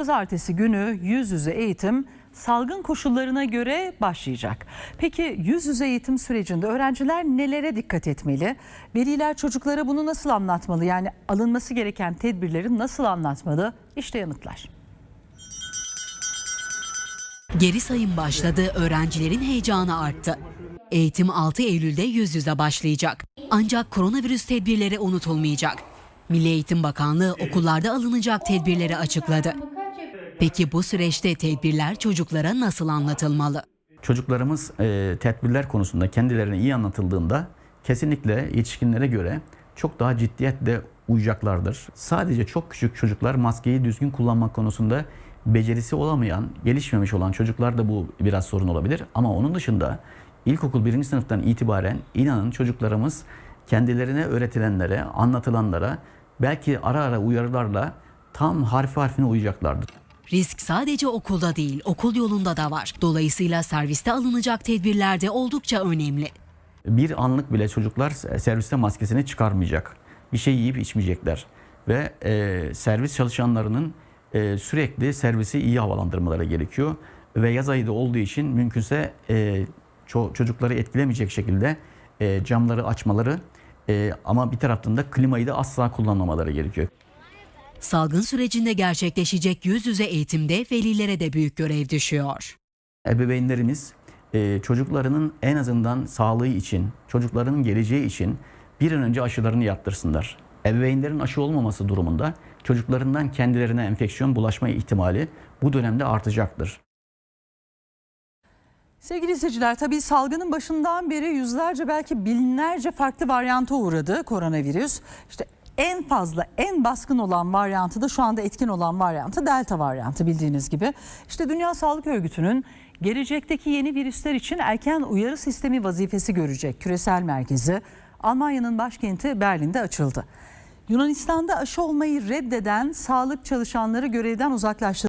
Pazartesi günü yüz yüze eğitim salgın koşullarına göre başlayacak. Peki yüz yüze eğitim sürecinde öğrenciler nelere dikkat etmeli? Veliler çocuklara bunu nasıl anlatmalı? Yani alınması gereken tedbirleri nasıl anlatmalı? İşte yanıtlar. Geri sayım başladı, öğrencilerin heyecanı arttı. Eğitim 6 Eylül'de yüz yüze başlayacak. Ancak koronavirüs tedbirleri unutulmayacak. Milli Eğitim Bakanlığı okullarda alınacak tedbirleri açıkladı. Peki bu süreçte tedbirler çocuklara nasıl anlatılmalı? Çocuklarımız e, tedbirler konusunda kendilerine iyi anlatıldığında kesinlikle yetişkinlere göre çok daha ciddiyetle uyacaklardır. Sadece çok küçük çocuklar maskeyi düzgün kullanmak konusunda becerisi olamayan, gelişmemiş olan çocuklarda bu biraz sorun olabilir. Ama onun dışında ilkokul birinci sınıftan itibaren inanın çocuklarımız kendilerine öğretilenlere, anlatılanlara belki ara ara uyarılarla tam harfi harfine uyacaklardır. Risk sadece okulda değil, okul yolunda da var. Dolayısıyla serviste alınacak tedbirler de oldukça önemli. Bir anlık bile çocuklar serviste maskesini çıkarmayacak. Bir şey yiyip içmeyecekler. Ve e, servis çalışanlarının e, sürekli servisi iyi havalandırmaları gerekiyor. Ve yaz ayı da olduğu için mümkünse e, ço- çocukları etkilemeyecek şekilde e, camları açmaları e, ama bir taraftan da klimayı da asla kullanmamaları gerekiyor. Salgın sürecinde gerçekleşecek yüz yüze eğitimde velilere de büyük görev düşüyor. Ebeveynlerimiz e, çocuklarının en azından sağlığı için, çocuklarının geleceği için bir an önce aşılarını yaptırsınlar. Ebeveynlerin aşı olmaması durumunda çocuklarından kendilerine enfeksiyon bulaşma ihtimali bu dönemde artacaktır. Sevgili izleyiciler tabii salgının başından beri yüzlerce belki binlerce farklı varyanta uğradı koronavirüs. İşte en fazla en baskın olan varyantı da şu anda etkin olan varyantı delta varyantı bildiğiniz gibi. İşte Dünya Sağlık Örgütü'nün gelecekteki yeni virüsler için erken uyarı sistemi vazifesi görecek küresel merkezi Almanya'nın başkenti Berlin'de açıldı. Yunanistan'da aşı olmayı reddeden sağlık çalışanları görevden uzaklaştırıldı.